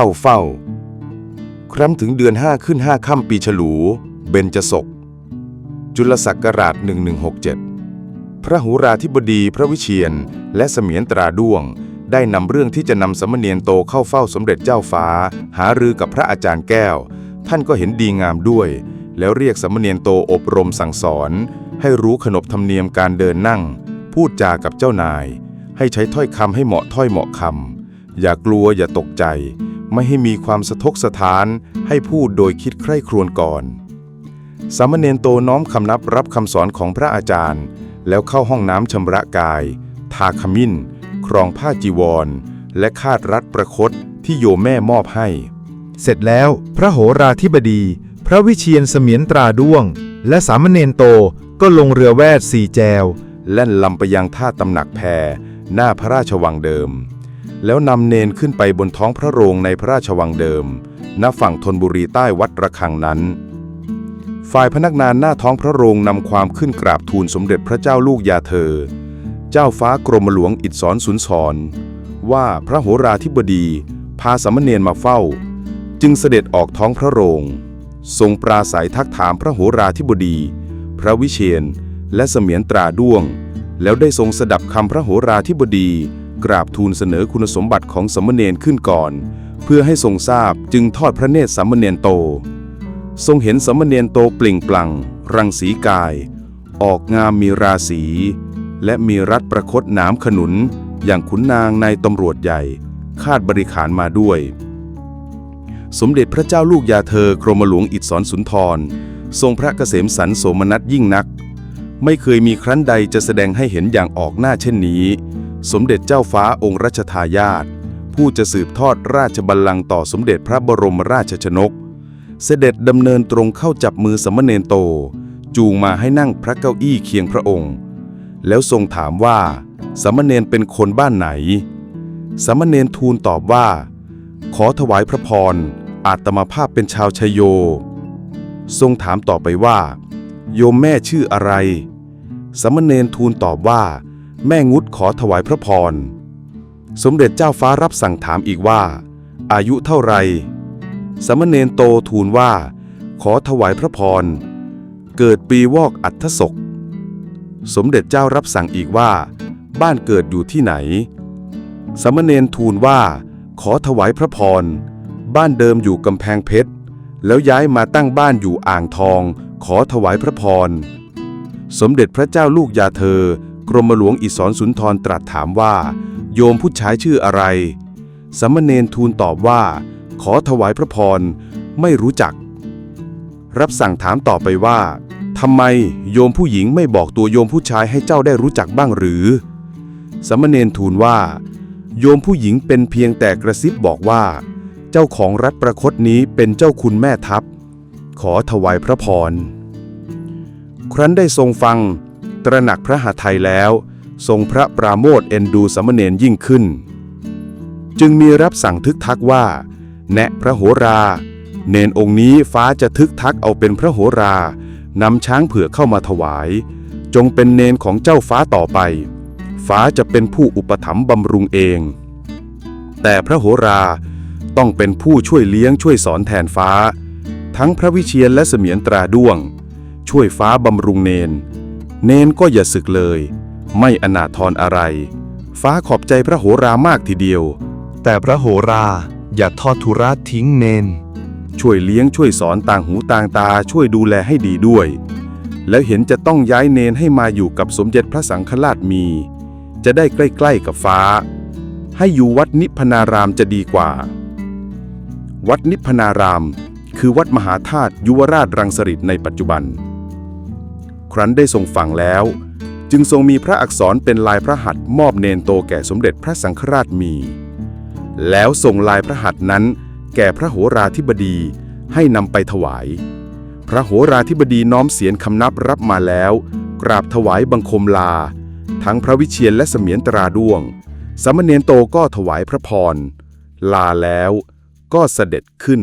เข้าเฝ้า ครั้นถึงเดือนห้าขึ้นห้าค่ำปีฉลู เบญจศก จุลศักราช 1167 พระหูราธิบดีพระวิเชียนและเสมียนตราด้วง ได้นำเรื่องที่จะนำสมเณรโตเข้าเฝ้าสมเด็จเจ้าฟ้า หารือกับพระอาจารย์แก้ว ท่านก็เห็นดีงามด้วย แล้วเรียกสมเณรโตอบรมสั่งสอน ให้รู้ขนบธรรมเนียมการเดินนั่ง พูดจากับเจ้านาย ให้ใช้ถ้อยคำให้เหมาะถ้อยเหมาะคำอย่ากลัวอย่าตกใจ ไม่ให้มีความสะทกสะท้านให้พูดโดยคิดใคร่ครวญก่อน สามเณรโตน้อมคำนับรับคำสอนของพระอาจารย์ แล้วเข้าห้องน้ำชำระกาย ทาขมิ้น ครองผ้าจีวร และคาดรัดประคตที่โยมแม่มอบให้ เสร็จแล้วพระโหราธิบดี พระวิเชียนเสมียนตราด้วง และสามเณรโตก็ลงเรือแวดสี่แจว แล่นลำไปยังท่าตำหนักแพหน้าพระราชวังเดิม แล้วนำเนนขึ้นไปบนท้องพระโรงในพระราชวังเดิม ณ ฝั่งธนบุรีใต้วัดระฆังนั้น ฝ่ายพนักงานหน้าท้องพระโรงนำความขึ้นกราบทูลสมเด็จพระเจ้าลูกยาเธอ เจ้าฟ้ากรมหลวงอิศรสุนทรว่าพระโหราธิบดีพาสามเณรมาเฝ้า จึงเสด็จออกท้องพระโรง ทรงปราศัยทักถามพระโหราธิบดี พระวิเชียนและเสมียนตราด้วง แล้วได้ทรงสดับคำพระโหราธิบดี กราบทูลเสนอคุณสมบัติของสามเณรขึ้นก่อน เพื่อให้ทรงทราบจึงทอดพระเนตรสามเณรโต ทรงเห็นสามเณรโตเปล่งปลั่ง รังสีกาย ออกงามมีราศี และมีรัดประคตหนามขนุน อย่างขุนนางในตำรวจใหญ่ คาดบริขารมาด้วย สมเด็จพระเจ้าลูกยาเธอกรมหลวงอิศรสุนทร ทรงพระเกษมสันโสมนัสยิ่งนัก ไม่เคยมีครั้นใดจะแสดงให้เห็นอย่างออกหน้าเช่นนี้ สมเด็จเจ้าฟ้าองค์รัชทายาทผู้จะสืบทอดราชบัลลังก์ต่อสมเด็จพระบรมราชชนก เสด็จดำเนินตรงเข้าจับมือสามเณรโต จูงมาให้นั่งพระเก้าอี้เคียงพระองค์ แล้วทรงถามว่าสามเณรเป็นคนบ้านไหนสามเณรทูลตอบว่า ขอถวายพระพรอาตมาภาพเป็นชาวชยโย ทรงถามต่อไปว่า โยมแม่ชื่ออะไรสามเณรทูลตอบว่า แม่งุดขอถวายพระพร สมเด็จเจ้าฟ้ารับสั่งถามอีกว่า อายุเท่าไรสามเณรโตทูลว่า ขอถวายพระพร เกิดปีวอกอัฏฐศก สมเด็จเจ้ารับสั่งอีกว่า บ้านเกิดอยู่ที่ไหนสามเณรทูลว่า ขอถวายพระพร บ้านเดิมอยู่กำแพงเพชร แล้วย้ายมาตั้งบ้านอยู่อ่างทอง ขอถวายพระพร สมเด็จพระเจ้าลูกยาเธอ กรมหลวงอิศรสุนทรตรัสถามว่า โยมผู้ชายชื่ออะไรสามเณรทูลตอบว่า ขอถวายพระพร ไม่รู้จัก รับสั่งถามต่อไปว่าทำไมโยมผู้หญิงไม่บอกตัวโยมผู้ชายให้เจ้าได้รู้จักบ้างหรือสามเณรทูลว่า โยมผู้หญิงเป็นเพียงแต่กระซิบบอกว่า เจ้าของรัฐประคตนี้เป็นเจ้าคุณแม่ทัพ ขอถวายพระพร ครั้นได้ทรงฟัง ตระหนักพระหฤทัยแล้ว ทรงพระปราโมทเอ็นดูสามเณรยิ่งขึ้น จึงมีรับสั่งทึกทักว่า แนะพระโหรา เนนองค์นี้ฟ้าจะทึกทักเอาเป็นพระโหรานำช้างเผือกเข้ามาถวาย จงเป็นเนนของเจ้าฟ้าต่อไป ฟ้าจะเป็นผู้อุปถัมภ์บำรุงเอง แต่พระโหราต้องเป็นผู้ช่วยเลี้ยงช่วยสอนแทนฟ้า ทั้งพระวิเชียนและเสมียนตราด้วง ช่วยฟ้าบำรุงเนน เนนก็อย่าศึกเลย ไม่อนาทรอะไร ฟ้าขอบใจพระโหรามากทีเดียว แต่พระโหราอย่าทอดทุระทิ้งเนน ช่วยเลี้ยงช่วยสอนต่างหูต่างตาช่วยดูแลให้ดีด้วย แล้วเห็นจะต้องย้ายเนนให้มาอยู่กับสมเด็จพระสังฆราชมี จะได้ใกล้ๆกับฟ้า ให้อยู่วัดนิพพนารามจะดีกว่า วัดนิพพนาราม คือวัดมหาธาตุยุวราชรังสฤษในปัจจุบัน ครั้นได้ทรงฟังแล้ว จึงทรงมีพระอักษรเป็นลายพระหัตถ์มอบเนนโตแก่สมเด็จพระสังฆราชมี แล้วส่งลายพระหัตถ์นั้น แก่พระโหราธิบดีให้นำไปถวาย พระโหราธิบดีน้อมเสียนคำนับรับมาแล้ว กราบถวายบังคมลา ทั้งพระวิเชียนและเสมียนตราด้วง สมเณรโตก็ถวายพระพร ลาแล้วก็เสด็จขึ้น